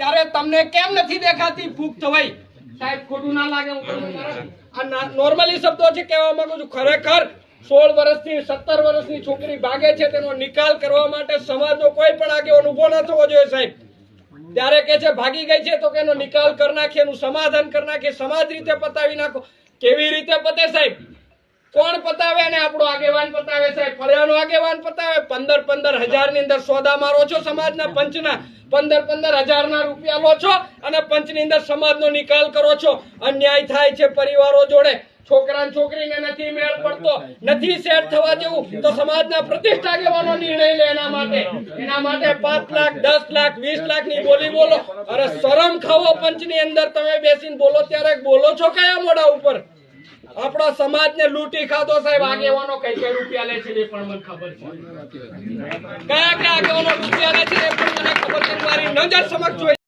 ત્યારે તમને કેમ નથી દેખાતી? ભૂખ થવાઈ સાહેબ, ખોટું ના લાગે, હું આ નોર્મલી શબ્દો છે કહેવા માંગુ છું, ખરેખર સોળ વર્ષની, સત્તર વર્ષની છોકરી ભાગે છે, તેનો નિકાલ કરવા માટે સમાજનો કોઈ પણ આગેવાન ઊભો ન થવો જોઈએ, સાહેબ. ત્યારે કે છે, ભાગી ગઈ છે, તો કે એનો નિકાલ કરી નાખીએ એનું સમાધાન કરી નાખીએ સમાજ રીતે પતાવી નાખો. કેવી રીતે પતે, સાહેબ? કોણ પતાવે અને આપણો આગેવાન પતાવે, સાહેબ? ફળિયાનો આગેવાન પતાવે? પંદર પંદર હજારની અંદર સોદા મારો છો, સમાજના પંચના. પંદર પંદર હજાર ના રૂપિયા લો છો અને પંચની અંદર સમાજનો નિકાલ કરો છો. અન્યાય થાય છે પરિવારો જોડે. છોકરા ને છોકરીને નથી મેળ પડતો. નથી સેટ થવા જેવું. તો સમાજના પ્રતિષ્ઠા આગેવાનો નિર્ણય લે એના માટે. એના માટે પાંચ લાખ, દસ લાખ, વીસ લાખની બોલી બોલો. અરે શરમ ખાવો પંચની અંદર. તમે બેસીને બોલો ત્યારે બોલો છો કયા મોડા ઉપર? આપણા સમાજને લૂંટી ખાધો સાહેબ. આગેવાનો કઈ કઈ રૂપિયા લે છે એ પણ મને ખબર છે. કયા કયા આગેવાનો રૂપિયા લે છે એ પણ મને ખબર છે. 人家什么嘴？